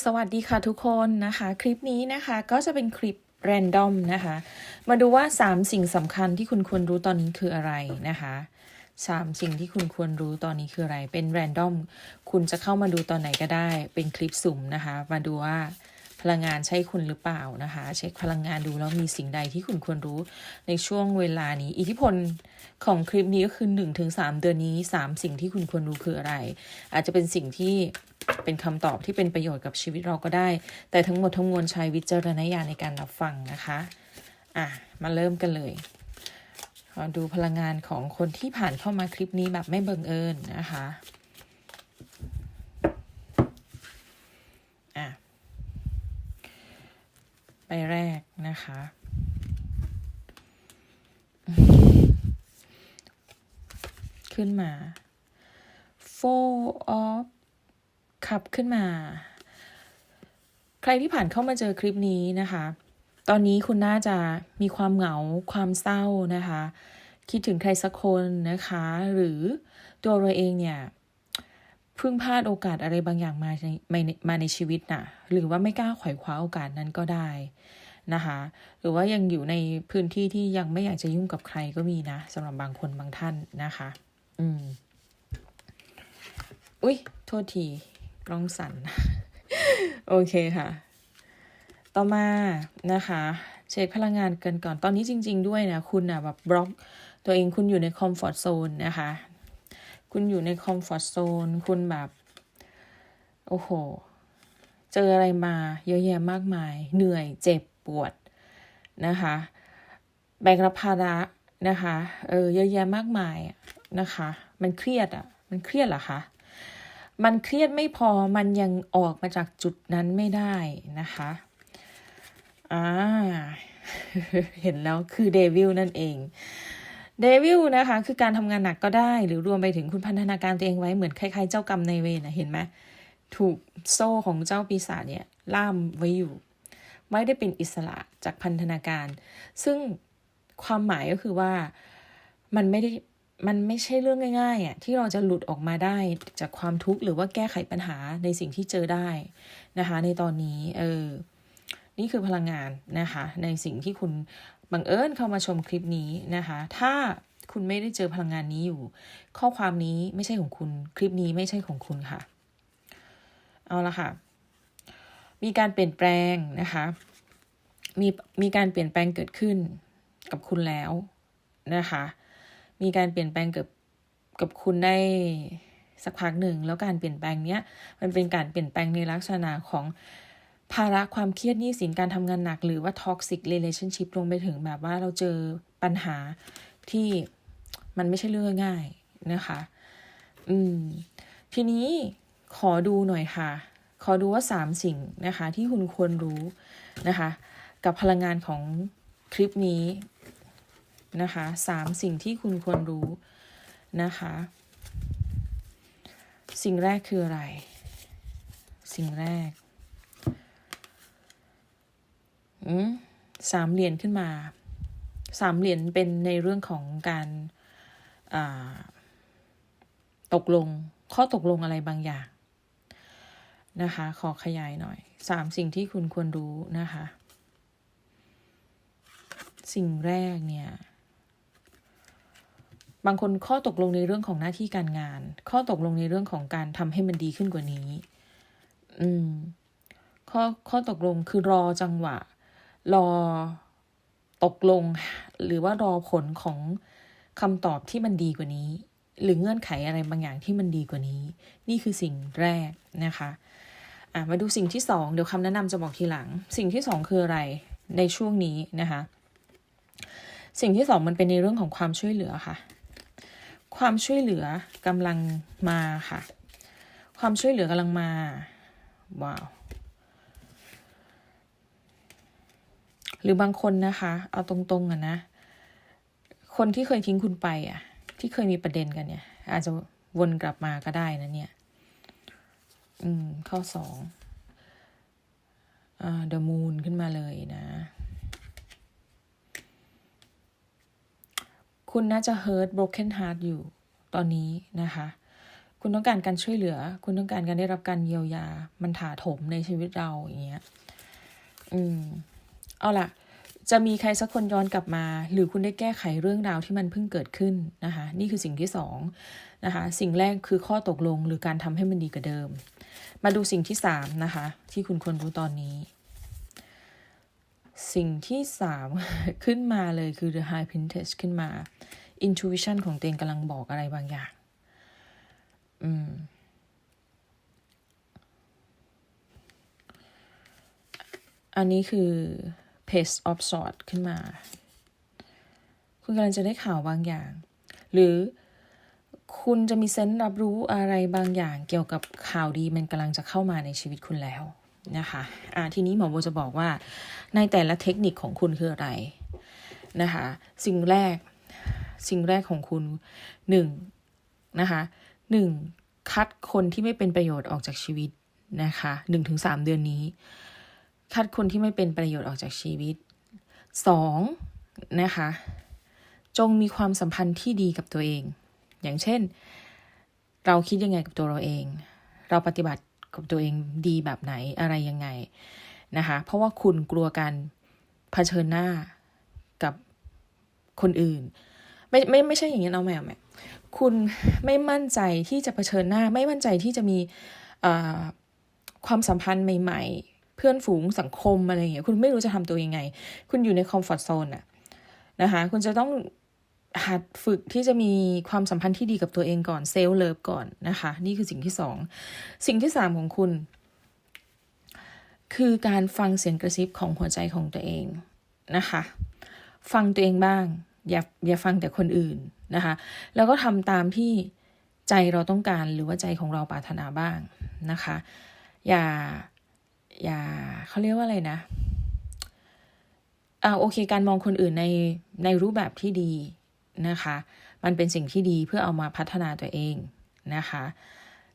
สวัสดีค่ะทุกคนนะคะ คลิปนี้นะคะก็จะเป็นคลิปแรนดอมนะคะ มาดูว่า 3 สิ่งสำคัญที่คุณควรรู้ตอนนี้คืออะไรนะคะสามสิ่งที่คุณควรรู้ตอนนี้คืออะไร เป็นแรนดอมคุณจะเข้ามาดูตอนไหนก็ได้ เป็นคลิปสุ่มนะคะ มาดูว่า พลังงานใช่คุณหรือเปล่านะคะ เช็คพลังงานดูแล้วมีสิ่งใดที่คุณควรรู้ในช่วงเวลานี้ อิทธิพลของคลิปนี้ก็คือ 1-3 เดือนนี้ 3 สิ่งที่คุณควรรู้คืออะไร อาจจะเป็นสิ่งที่เป็นคำตอบที่เป็นประโยชน์กับชีวิตเราก็ได้ แต่ทั้งหมดทั้งมวลใช้วิจารณญาณในการรับฟังนะคะ อะ มาเริ่มกันเลยขอดูพลังงานของคนที่ผ่านเข้ามาคลิปนี้แบบไม่บังเอิญนะคะ อะ แรกนะคะ ขึ้นมา four of ขับขึ้นมา ใครที่ผ่านเข้ามาเจอคลิปนี้นะคะ ตอนนี้คุณน่าจะมีความเหงาความเศร้านะคะ คิดถึงใครสักคนนะคะ หรือตัวเราเองเนี่ย เพิ่งพลาดโอกาสอะไรบางอย่างมาในมาในชีวิตน่ะ หรือว่าไม่กล้าขวายคว้าโอกาสนั้นก็ได้นะคะ หรือว่ายังอยู่ในพื้นที่ที่ยังไม่อยากจะยุ่งกับใครก็มีนะสำหรับบางคนบางท่านนะคะ อืม อุ้ยโทษที กล้องสั่น โอเคค่ะ ต่อมานะคะเช็คพลังงานกันก่อน ตอนนี้จริง ๆ ด้วยนะ คุณอนะแบบบล็อกตัวเองคุณอยู่ในคอมฟอร์ทโซนนะคะ คุณอยู่ในคอมฟอร์ทโซนคุณแบบ โอ้โห เจออะไรมาเยอะแยะมากมาย เหนื่อยเจ็บปวดนะคะแบกรับภาระนะคะเออเยอะแยะมากมายนะคะ มันเครียดอะ่ะ มันเครียดเหรอคะมันเครียดไม่พอมันยังออกมาจากจุดนั้นไม่ได้นะคะอ่าเห็นแล้วคือเดวิลนั่นเอง เดวิลนะคะคือการทำงานหนักก็ได้ หรือรวมไปถึงคุณพันธนาการตัวเองไว้เหมือนคล้ายๆเจ้ากรรมในเวรนะเห็นไหมถูกโซ่ของเจ้าปีศาจเนี่ยล่ามไว้อยู่ ไม่ได้เป็นอิสระจากพันธนาการ ซึ่งความหมายก็คือว่ามันไม่ได้มันไม่ใช่เรื่องง่ายๆอะที่เราจะหลุดออกมาได้จากความทุกข์หรือว่าแก้ไขปัญหาในสิ่งที่เจอได้นะคะ ในตอนนี้เออนี่คือพลังงานนะคะ ในสิ่งที่คุณ บังเอิญเข้ามาชมคลิปนี้นะคะ ถ้าคุณไม่ได้เจอพลังงานนี้อยู่ ข้อความนี้ไม่ใช่ของคุณ คลิปนี้ไม่ใช่ของคุณค่ะ เอาละค่ะ มีการเปลี่ยนแปลงนะคะ มีมีการเปลี่ยนแปลงเกิดขึ้นกับคุณแล้วนะคะ มีการเปลี่ยนแปลงเกับกับคุณได้สักพักหนึ่ง แล้วการเปลี่ยนแปลงเนี้ย มันเป็นการเปลี่ยนแปลงในลักษณะของ ภาระความเครียดหนี้สินการทำงานหนัก หรือว่า toxic relationship รวมไปถึงแบบว่าเราเจอปัญหาที่มันไม่ใช่เรื่องง่ายนะคะ อืม ทีนี้ขอดูหน่อยค่ะ ขอดูว่าสามสิ่งนะคะ ที่คุณควรรู้นะคะ กับพลังงานของคลิปนี้นะคะสามสิ่งที่คุณควรรู้นะคะ สิ่งแรกคืออะไร สิ่งแรกอืม สามเหรียญขึ้นมา สามเหรียญเป็นในเรื่องของการตกลงข้อตกลงอะไรบางอย่างนะคะ ขอขยายหน่อยสามสิ่งที่คุณควรรู้นะคะ สิ่งแรกเนี่ย บางคนข้อตกลงในเรื่องของหน้าที่การงาน ข้อตกลงในเรื่องของการทำให้มันดีขึ้นกว่านี้ อืม ข้อข้อตกลงคือรอจังหวะ รอตกลง หรือว่ารอผลของคำตอบที่มันดีกว่านี้ หรือเงื่อนไขอะไรบางอย่างที่มันดีกว่านี้ นี่คือสิ่งแรกนะคะอะมาดูสิ่งที่สองเดี๋ยวคำแนะนำจะบอกทีหลัง สิ่งที่สองคืออะไรในช่วงนี้นะคะ สิ่งที่สองมันเป็นในเรื่องของความช่วยเหลือค่ะ ความช่วยเหลือกำลังมาค่ะ ความช่วยเหลือกำลังมาว้าว หรือบางคนนะคะ เอาตรงๆอะนะ คนที่เคยทิ้งคุณไปอะที่เคยมีประเด็นกันเนี่ย อาจจะวนกลับมาก็ได้นะเนี่ย อืม ข้อสองอ่า the moon ขึ้นมาเลยนะ คุณน่าจะ hurt broken heart อยู่ตอนนี้นะคะ คุณต้องการการช่วยเหลือ คุณต้องการการได้รับการเยียวยา มันถาถมในชีวิตเราอย่างเงี้ย อืม เอาล่ะ จะมีใครสักคนย้อนกลับมา หรือคุณได้แก้ไขเรื่องราวที่มันเพิ่งเกิดขึ้นนะคะ นี่คือสิ่งที่สองนะคะ สิ่งแรกคือข้อตกลงหรือการทำให้มันดีกว่าเดิม มาดูสิ่งที่สามนะคะ ที่คุณควรรู้ตอนนี้ สิ่งที่สามขึ้นมาเลยคือ the high princess ขึ้นมา intuition ของตัวเองกำลังบอกอะไรบางอย่าง อืมอันนี้คือ page of sword ขึ้นมา คุณกำลังจะได้ข่าวบางอย่าง หรือคุณจะมีเซนส์รับรู้อะไรบางอย่างเกี่ยวกับข่าวดีมันกำลังจะเข้ามาในชีวิตคุณแล้วนะคะอ่าทีนี้หมอโบจะบอกว่าในแต่ละเทคนิคของคุณคืออะไรนะคะสิ่งแรกสิ่งแรกของคุณหนึ่งนะคะหนึ่งคัดคนที่ไม่เป็นประโยชน์ออกจากชีวิตนะคะหนึ่งถึงสามเดือนนี้ คัดคนที่ไม่เป็นประโยชน์ออกจากชีวิตสองนะคะ จงมีความสัมพันธ์ที่ดีกับตัวเอง อย่างเช่น เราคิดยังไงกับตัวเราเอง เราปฏิบัติกับตัวเองดีแบบไหนอะไรยังไงนะคะ เพราะว่าคุณกลัวการเผชิญหน้ากับคนอื่น ไม่ไม่ไม่ใช่อย่างนี้เอาแม่แม่คุณไม่มั่นใจที่จะเผชิญหน้า ไม่มั่นใจที่จะมีความสัมพันธ์ใหม่ ๆ พื่อนฝูงสังคมอะไรอย่างเงี้ยคุณไม่รู้จะทำตัวยังไง คุณอยู่ในคอมฟอร์ทโซนอะนะคะ คุณจะต้องหัดฝึกที่จะมีความสัมพันธ์ที่ดีกับตัวเองก่อนเซลล์เลิฟก่อนนะคะ นี่คือสิ่งที่สองสิ่งที่สามของคุณ คือการฟังเสียงกระซิบของหัวใจของตัวเองนะคะ ฟังตัวเองบ้าง อย่าอย่าฟังแต่คนอื่นนะคะ แล้วก็ทำตามที่ใจเราต้องการหรือว่าใจของเราปรารถนาบ้างนะคะ อย่า อย่าเขาเรียกว่าอะไรนะอ่าโอเค การมองคนอื่นในในรูปแบบที่ดีนะคะ มันเป็นสิ่งที่ดีเพื่อเอามาพัฒนาตัวเองนะคะ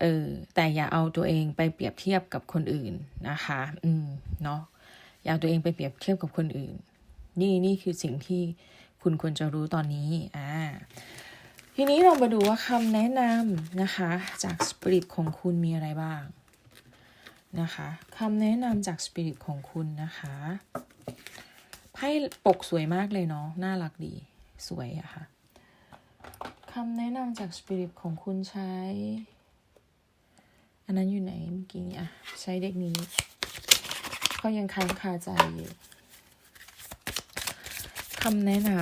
เออแต่อย่าเอาตัวเองไปเปรียบเทียบกับคนอื่นนะคะ อืมเนาะอย่าเอาตัวเองไปเปรียบเทียบกับคนอื่น นี่นี่คือสิ่งที่คุณควรจะรู้ตอนนี้อ่าทีนี้เรามาดูว่าคำแนะนำนะคะ จากสปิริตของคุณมีอะไรบ้าง นะคะคำแนะนำจากสปิริตของคุณนะคะไพ่ปกสวยมากเลยเนาะน่ารักดีสวยอะค่ะคำแนะนำจากสปิริตของคุณใช้ อันนั้นอยู่ไหนเมื่อกี้อะใช้เด็กนี้เขายังค้างคาใจอยู่คำแนะนำ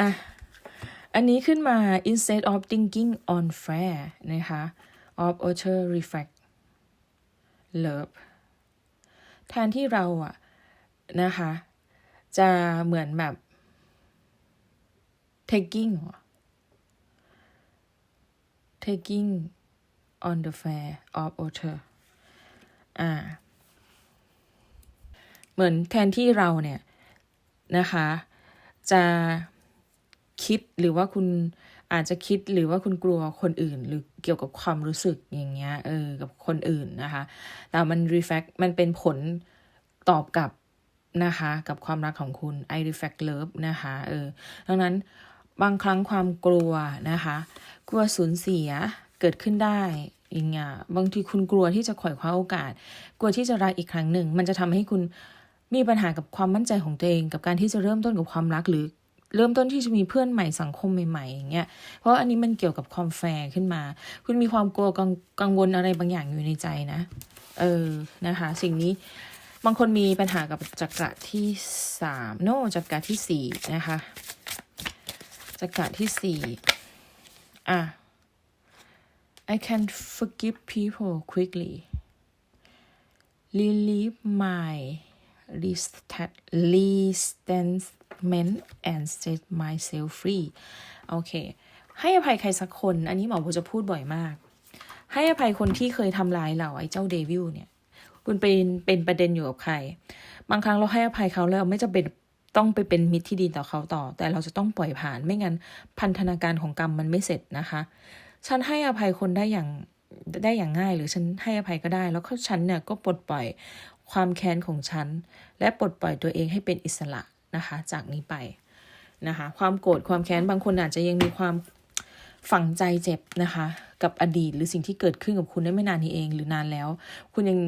อะ อันนี้ขึ้นมา instead of thinking on fair นะคะ of utter reflect love แทนที่เราอะนะคะ จะเหมือนแบบ taking taking on the fair of otter อ่า เหมือนแทนที่เราเนี่ยนะคะ จะ คิดหรือว่าคุณอาจจะคิดหรือว่าคุณกลัวคนอื่น หรือเกี่ยวกับความรู้สึกอย่างเงี้ยเออกับคนอื่นนะคะ แต่มัน reflect มันเป็นผลตอบกลับนะคะ กับความรักของคุณ I reflect love นะคะเออดังนั้นบางครั้งความกลัวนะคะ กลัวสูญเสียเกิดขึ้นได้อย่างเงี้ยบางทีคุณกลัวที่จะขวอยคว้าโอกาส กลัวที่จะรักอีกครั้งหนึ่ง มันจะทำให้คุณมีปัญหากับความมั่นใจของตัวเอง กับการที่จะเริ่มต้นกับความรักหรือ เริ่มต้นที่จะมีเพื่อนใหม่สังคมใหม่ๆอย่างเงี้ย เพราะอันนี้มันเกี่ยวกับความแฟร์ขึ้นมา คุณมีความกลัวกังกงวลอะไรบางอย่างอยู่ในใจนะ เออ นะคะ สิ่งนี้บางคนมีปัญหากับจักระที่สามโนจักระที่สี่นะคะ จักระที่สี่อะ I can forgive people quickly relieve my resistance resentment and set myself free โอเค ให้อภัยใครสักคน อันนี้หมอโบจะพูดบ่อยมาก ให้อภัยคนที่เคยทำร้ายเราไอ้เจ้าเดวิลเนี่ย คุณเป็นเป็นประเด็นอยู่กับใคร บางครั้งเราให้อภัยเขาแล้วไม่จะเป็นต้องไปเป็นมิตรที่ดีต่อเขาต่อ แต่เราจะต้องปล่อยผ่านไม่งั้นพันธนาการของกรรมมันไม่เสร็จนะคะ ฉันให้อภัยคนได้อย่างได้อย่างง่ายหรือฉันให้อภัยก็ได้ แล้วก็ฉันเนี่ยก็ปลดปล่อยความแค้นของฉัน และปลดปล่อยตัวเองให้เป็นอิสระ นะคะ จากนี้ไปนะคะ ความโกรธความแค้นบางคนอาจจะยังมีความฝังใจเจ็บนะคะ กับอดีตหรือสิ่งที่เกิดขึ้นกับคุณได้ไม่นานนี้เองหรือนานแล้ว คุณยัง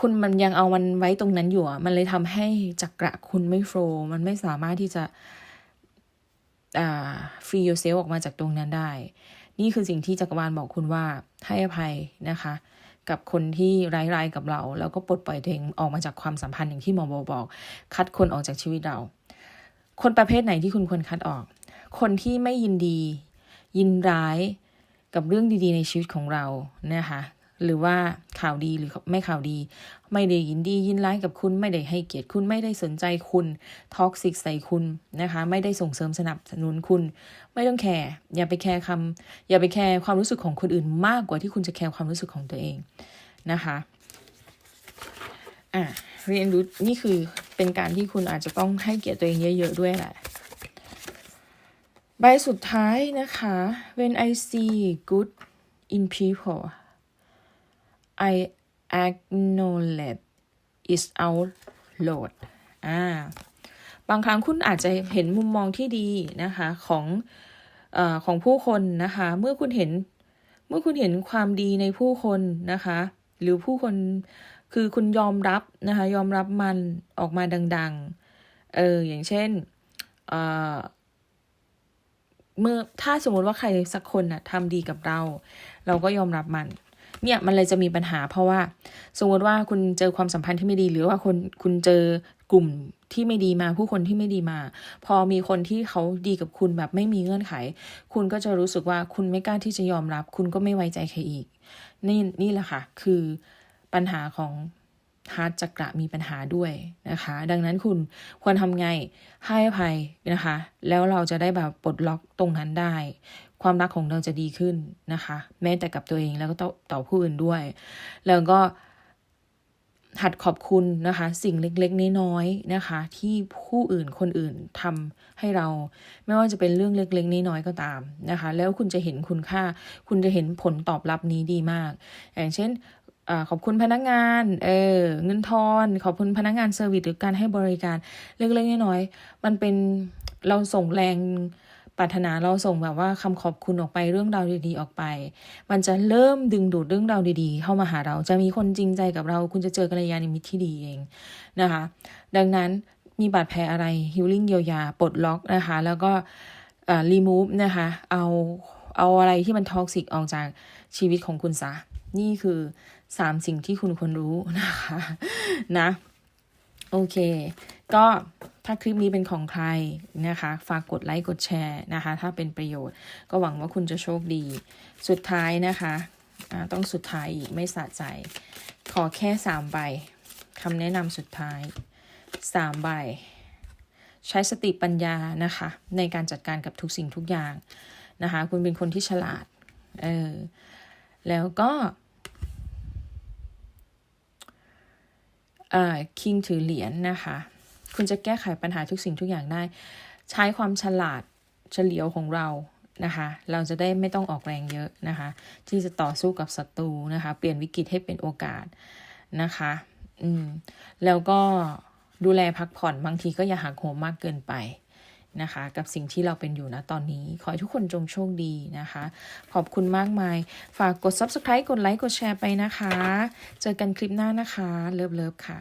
คุณมันยังเอามันไว้ตรงนั้นอยู่อะมันเลยทำให้จักระคุณไม่โฟล์มันไม่สามารถที่จะอ่าฟรีโยเซลออกมาจากตรงนั้นได้ นี่คือสิ่งที่จักรวาลบอกคุณว่าให้อภัยนะคะ กับคนที่ร้ายๆกับเรา แล้วก็ปลดปล่อยตัวเองออกมาจากความสัมพันธ์อย่างที่หมอโบบอก คัดคนออกจากชีวิตเรา คนประเภทไหนที่คุณควรคัดออก คนที่ไม่ยินดี ยินร้ายกับเรื่องดีๆในชีวิตของเรานะคะ หรือว่าข่าวดีหรือไม่ข่าวดี ไม่ได้ยินดียินร้ายกับคุณไม่ได้ให้เกียรติคุณไม่ได้สนใจคุณท็อกซิกใส่คุณนะคะ ไม่ได้ส่งเสริมสนับสนุนคุณ ไม่ต้องแคร์อย่าไปแคร์คำอย่าไปแคร์ความรู้สึกของคนอื่นมากกว่าที่คุณจะแคร์ความรู้สึกของตัวเองนะคะอะเรียนรู้นี่คือเป็นการที่คุณอาจจะต้องให้เกียรติตัวเองเยอะๆด้วยแหละใบสุดท้ายนะคะ when I see good in people I acknowledge is out loud อ่าบางครั้งคุณอาจจะเห็นมุมมองที่ดีนะคะของอของผู้คนนะคะ เมื่อคุณเห็นเมื่อคุณเห็นความดีในผู้คนนะคะ หรือผู้คนคือคุณยอมรับนะคะ ยอมรับมันออกมาดัง ๆ เอออย่างเช่นเเมื่อถ้าสมมติว่าใครสักคนน่ะทำดีกับเรา เราก็ยอมรับมัน เนี่ยมันเลยจะมีปัญหา เพราะว่า สมมติว่าคุณเจอความสัมพันธ์ที่ไม่ดี หรือว่าคนคุณเจอกลุ่มที่ไม่ดีมาผู้คนที่ไม่ดีมา พอมีคนที่เขาดีกับคุณแบบไม่มีเงื่อนไข คุณก็จะรู้สึกว่าคุณไม่กล้าที่จะยอมรับ คุณก็ไม่ไว้ใจใครอีก นี่นี่แหละค่ะ คือปัญหาของฮาร์ดจักระมีปัญหาด้วยนะคะ ดังนั้นคุณควรทำไงให้อภัยนะคะ แล้วเราจะได้แบบปลดล็อกตรงนั้นได้ ความรักของเราจะดีขึ้นนะคะ แม้แต่กับตัวเองแล้วก็ต่อผู้อื่นด้วย แล้วก็หัดขอบคุณนะคะ สิ่งเล็กๆน้อยๆนะคะ ที่ผู้อื่นคนอื่นทำให้เรา ไม่ว่าจะเป็นเรื่องเล็กๆน้อยๆก็ตามนะคะ แล้วคุณจะเห็นคุณค่า คุณจะเห็นผลตอบรับนี้ดีมาก อย่างเช่นอขอบคุณพนักงานเออเงินทอนขอบคุณพนักงานเซอร์วิสหรือการให้บริการเล็กๆน้อยๆมันเป็นเราส่งแรง ปรารถนาเราส่งแบบว่าคำขอบคุณออกไปเรื่องราวดีๆออกไป มันจะเริ่มดึงดูดเรื่องราวดีๆ เข้ามาหาเราจะมีคนจริงใจกับเรา คุณจะเจอกัลยาณมิตรที่ดีเองนะคะ ดังนั้นมีบาดแผลอะไรฮิลลิ่งเยียวยาปลดล็อกนะคะ แล้วก็รีมูฟนะคะ เอาเอาอะไรที่มันท็อกซิกออกจากชีวิตของคุณซะ นี่คือสามสิ่งที่คุณควรรู้นะคะ นะ โอเค ก็ถ้าคลิปนี้เป็นของใครนะคะ ฝากกดไลค์กดแชร์นะคะ ถ้าเป็นประโยชน์ก็หวังว่าคุณจะโชคดี สุดท้ายนะคะะต้องสุดท้ายอีกไม่สะใจ ขอแค่สามใบคำแนะนำสุดท้ายสามใบ ใช้สติปัญญานะคะ ในการจัดการกับทุกสิ่งทุกอย่างนะคะ คุณเป็นคนที่ฉลาด เออ แล้วก็ คิงถือเหรียญนนะคะ คุณจะแก้ไขปัญหาทุกสิ่งทุกอย่างได้ ใช้ความฉลาดเฉลียวของเรานะคะ เราจะได้ไม่ต้องออกแรงเยอะนะคะ ที่จะต่อสู้กับศัตรูนะคะ เปลี่ยนวิกฤตให้เป็นโอกาสนะคะ อืม แล้วก็ดูแลพักผ่อนบางทีก็อย่าหักโหมมากเกินไป นะคะ กับสิ่งที่เราเป็นอยู่นะตอนนี้ ขอให้ทุกคนจงโชคดีนะคะ ขอบคุณมากมาย ฝากกด subscribe กดไลค์กดแชร์ไปนะคะ เจอกันคลิปหน้านะคะ เลิฟเลิฟค่ะ